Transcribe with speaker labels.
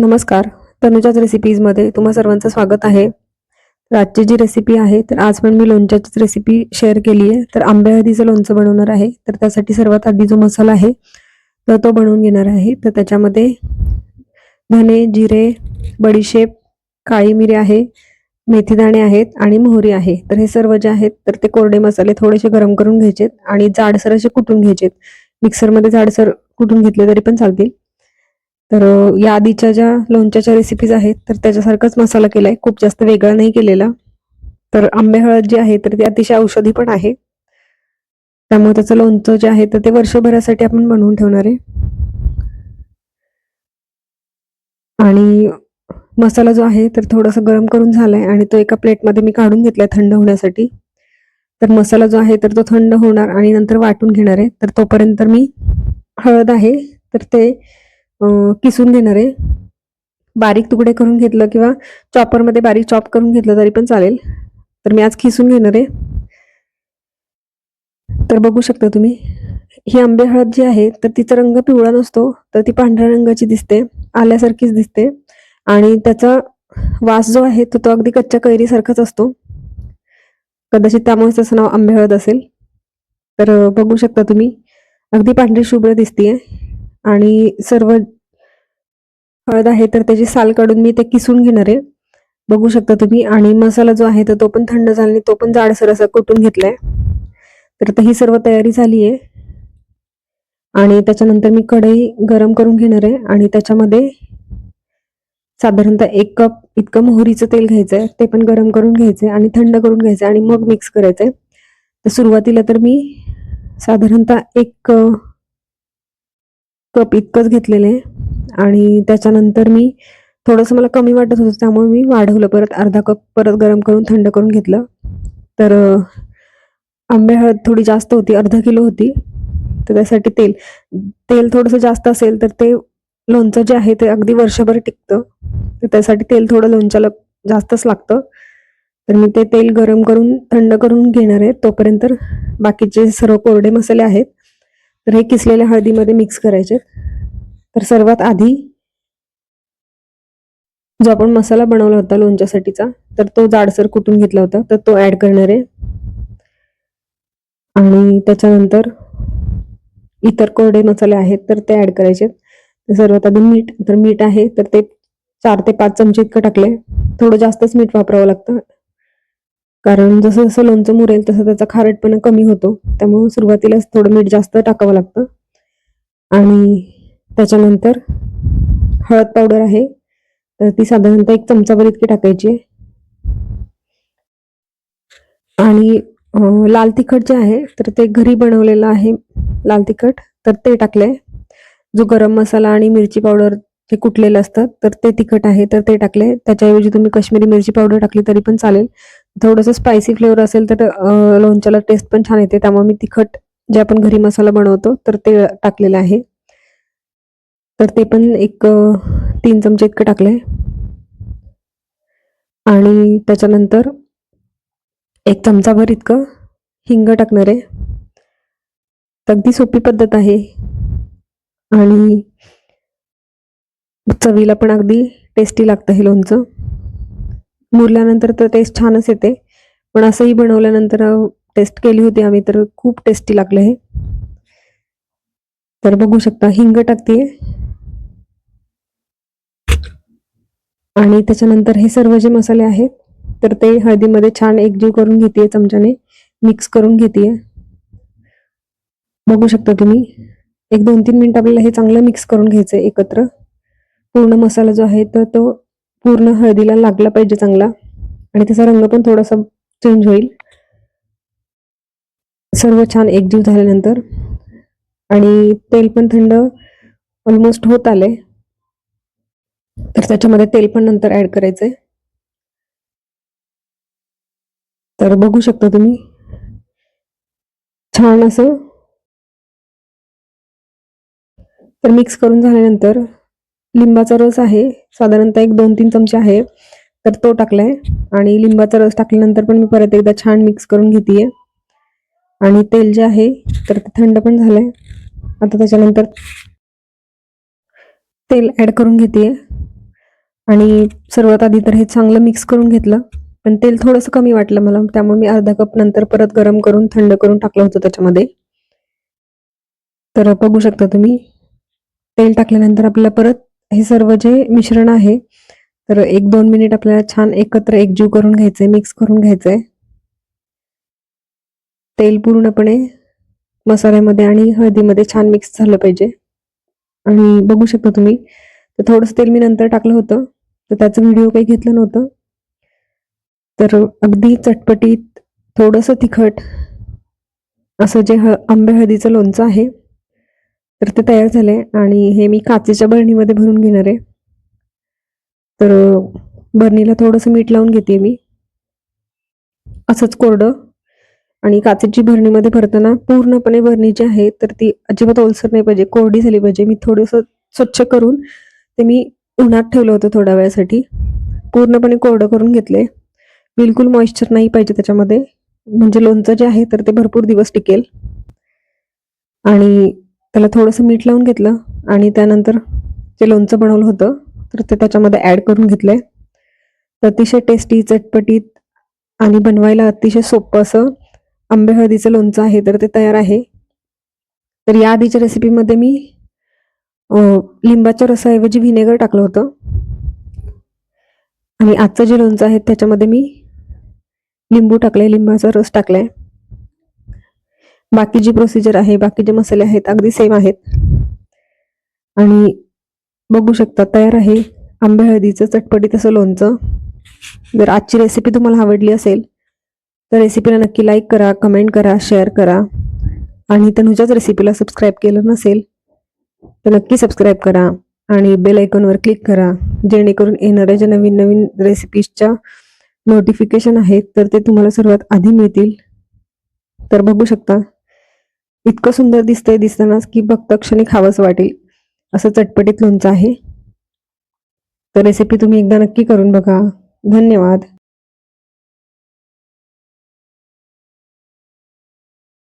Speaker 1: नमस्कार. तनुजाच रेसिपीजमध्ये तुम्हा सर्वांचं स्वागत आहे. तर आजची जी रेसिपी आहे तर आज पण मी लोणच्याचीच रेसिपी शेअर केली आहे. तर आंबे हळदीचं लोणचं बनवणार आहे. तर त्यासाठी सर्वात आधी जो मसाला आहे तर तो बनवून घेणार आहे. तर त्याच्यामध्ये धने जिरे बडीशेप काळी मिरी आहे मेथीदाणे आहेत आणि मोहरी आहे. तर हे सर्व जे आहेत तर ते कोरडे मसाले थोडेसे गरम करून घ्यायचेत आणि जाडसर असे कुटून घ्यायचेत. मिक्सरमध्ये जाडसर कुटून घेतले तरी पण चालतील. तर या आधीच्या ज्या लोणच्याच्या रेसिपीज आहेत तर त्याच्यासारखाच मसाला केला आहे खूप जास्त वेगळा नाही केलेला. तर आंबे हळद जी आहे तर ती अतिशय औषधी पण आहे. त्यामुळे त्याचं लोणचं जे आहे तर ते वर्षभरासाठी आपण बनवून ठेवणार आहे. आणि मसाला जो आहे तर थोडासा गरम करून झालाय आणि तो एका प्लेटमध्ये मी काढून घेतलाय थंड होण्यासाठी. तर मसाला जो आहे तर तो थंड होणार आणि नंतर वाटून घेणार आहे. तर तोपर्यंत मी हळद आहे तर ते किसून घेणार आहे. बारीक तुकडे करून घेतलं किंवा चॉपरमध्ये बारीक चॉप करून घेतलं तरी पण चालेल. तर मी आज खिसून घेणार आहे. तर बघू शकता तुम्ही ही आंबे हळद जी आहे तर तिचा रंग पिवळा नसतो तर ती पांढऱ्या रंगाची दिसते आल्यासारखीच दिसते. आणि त्याचा वास जो आहे तो तो अगदी कच्च्या कैरीसारखाच असतो. कदाचित त्यामुळेच त्याचं नाव आंबे हळद असेल. तर बघू शकता तुम्ही अगदी पांढरी शुभ्र दिसतीये. आणि सर्व हळद आहे तर त्याची साल काढून मी ते किसून घेणार आहे. बघू शकता तुम्ही. आणि मसाला जो आहे तर तो पण थंड झाला आणि तो पण जाडसर असा कुटून घेतलाय. तर ही सर्व तयारी झाली आहे. आणि त्याच्यानंतर मी कढई गरम करून घेणार आहे. आणि त्याच्यामध्ये साधारणतः एक कप इतकं मोहरीचं तेल घ्यायचं आहे ते पण गरम करून घ्यायचं आहे आणि थंड करून घ्यायचं आहे आणि मग मिक्स करायचं आहे तर सुरुवातीला तर मी साधारणतः एक कप इतकंच घेतलेलं आहे. आणि त्याच्यानंतर मी थोडंसं मला कमी वाटत होतं त्यामुळे मी वाढवलं. परत अर्धा कप परत गरम करून थंड करून घेतलं. तर आंबे हळद थोडी जास्त होती अर्धा किलो होती. तर त्यासाठी तेल तेल थोडंसं जास्त असेल तर ते लोणचं जे आहे ते अगदी वर्षभर टिकतं. तर त्यासाठी तेल थोडं लोणच्याला जास्तच लागतं. तर मी ते तेल गरम करून थंड करून घेणार आहे. तोपर्यंत बाकीचे सर्व कोरडे मसाले आहेत. तर हे किसलेल्या हळदीमध्ये मिक्स करायचे तर सर्वात आधी जो आपण मसाला बनवला होता लोणच्यासाठीचा तर तो जाडसर कुटून घेतला होता? तर तो ऍड करणार आहे. आणि त्याच्यानंतर इतर कोरडे मसाले आहेत तर ते ऍड करायचे तर सर्वात आधी मीठ तर मीठ आहे तर ते चार ते पाच चमचे इतकं टाकले थोडं जास्तच मीठ वापरावं लागतं. कारण जसं जसं लोणचं मुरेल तसं त्याचा खारटपणा कमी होतो. त्यामुळे सुरुवातीलाच थोडं मीठ जास्त टाकावं लागतं. आणि त्याच्यानंतर हळद पावडर आहे. तर ती साधारणतः एक चमचाभर इतकी टाकायची आहे. आणि लाल तिखट जे आहे तर ते घरी बनवलेलं आहे लाल तिखट तर ते टाकलंय. जो गरम मसाला आणि मिरची पावडर हे कुटलेलं असतं. तर ते तिखट आहे तर ते टाकले. त्याच्याऐवजी तुम्ही काश्मीरी मिरची पावडर टाकली तरी पण चालेल. थोडंसं स्पायसी फ्लेवर असेल तर लोणच्याला टेस्ट पण छान येते. त्यामुळे मी तिखट जे आपण घरी मसाला बनवतो तर ते टाकलेलं आहे. तर ते पण एक तीन चमचे इतकं टाकले. आणि त्याच्यानंतर एक चमचाभर इतकं हिंग टाकणार आहे. तर अगदी सोपी पद्धत आहे. आणि चवीला पण अगदी टेस्टी लागतं हे लोणचं. मुरल्यानंतर तर टेस्ट छानच येते. पण असंही बनवल्यानंतर टेस्ट केली होती आम्ही तर खूप टेस्टी लागलं हे. तर बघू शकता हिंग टाकते आणि त्याच्यानंतर हे सर्व जे मसाले आहेत तर ते हळदीमध्ये छान एकजीव करून घेते चमच्याने. मिक्स करून घेते बघू शकता तुम्ही. एक दोन तीन मिनिट आपल्याला हे चांगलं मिक्स करून घ्यायचं आहे एकत्र. पूर्ण मसाला जो आहे तर तो पूर्ण हळदीला लागला पाहिजे चांगला. आणि त्याचा रंग पण थोडासा चेंज होईल. सर्व छान एकजीव झाल्यानंतर. आणि तेल पण थंड ऑलमोस्ट होत आले तर त्याच्यामध्ये तेल पण नंतर ऍड करायचंय. तर बघू शकता तुम्ही. छान असं. तर मिक्स करून झाल्यानंतर लिंबाचा रस आहे. साधारणतः एक दोन तीन चमचे आहे. तर तो टाकलाय. आणि लिंबाचा रस टाकल्यानंतर पण मी परत एकदा छान मिक्स करून घेते आणि तेल जे आहे तर ते थंड पण झालंय. आता त्याच्यानंतर तेल ऍड करून घेते आणि सर्वात आधी तर हे चांगलं मिक्स करून घेतलं. पण तेल थोडंसं कमी वाटलं मला. त्यामुळे मी अर्धा कप नंतर परत गरम करून थंड करून टाकलं होतं त्याच्यामध्ये. तर बघू शकता तुम्ही. तेल टाकल्यानंतर आपल्याला परत हे सर्व जे मिश्रण आहे तर एक दोन मिनिट आपल्याला छान एकत्र एकजीव करून घ्यायचंय मिक्स करून घ्यायचंय तेल पूर्णपणे मसाल्यामध्ये आणि हळदीमध्ये छान मिक्स झालं पाहिजे. आणि बघू शकता तुम्ही तर थोडंसं तेल मी नंतर टाकलं होतं तर त्याचं व्हिडिओ काही घेतलं नव्हतं. तर अगदी चटपटीत थोडंसं तिखट असं जे ह आंबे हळदीचं लोणचं आहे तर ते तयार झाले आणि हे मी काचेच्या बरणीमध्ये भरून घेणार आहे. तर बरणीला थोडंसं मीठ लावून घेते मी. असंच कोरडं. आणि काचेची भरणीमध्ये भरताना पूर्णपणे भरणी जी आहे तर ती अजिबात ओलसर नाही पाहिजे कोरडी झाली पाहिजे. मी थोडंसं स्वच्छ करून ते मी उन्हात ठेवलं होतं थोड्या वेळासाठी. पूर्णपणे कोरडं करून घेतले. बिलकुल मॉइश्चर नाही पाहिजे त्याच्यामध्ये. म्हणजे लोणचं जे आहे तर ते भरपूर दिवस टिकेल. आणि त्याला थोडंसं मीठ लावून घेतलं आणि त्यानंतर जे लोणचं बनवलं होतं तर ते त्याच्यामध्ये ॲड करून घेतलं आहे अतिशय टेस्टी चटपटीत आणि बनवायला अतिशय सोपं असं आंबे हळदीचं लोणचं आहे तर ते तयार आहे. तर या आधीच्या रेसिपीमध्ये मी लिंबाच्या रसाऐवजी व्हिनेगर टाकलं होतं. आणि आजचं जे लोणचं आहे त्याच्यामध्ये मी लिंबू टाकलंय लिंबाचा रस टाकला आहे बाकी जी प्रोसिजर आहे बाकी जे मसाले आहेत अगदी सेम आहेत. आणि बघू शकता तयार आहे आंबे हळदीचं चटपटीत असं लोणचं. जर आजची रेसिपी तुम्हाला आवडली असेल तर रेसिपीला नक्की लाईक करा कमेंट करा शेअर करा. आणि तनुजाच रेसिपीला सबस्क्राईब केलं नसेल तर नक्की सबस्क्राईब करा. आणि बेल आयकॉनवर क्लिक करा जेणेकरून येणाऱ्या ज्या नवीन नवीन रेसिपीजच्या नोटिफिकेशन आहेत तर ते तुम्हाला सर्वात आधी मिळतील. तर बघू शकता इतकं सुंदर दिसतंय दिसतानाच की भक्त क्षणी खावंच वाटेल. असं चटपटीत लोणचं आहे. तर रेसिपी तुम्ही एकदा नक्की करून बघा. धन्यवाद.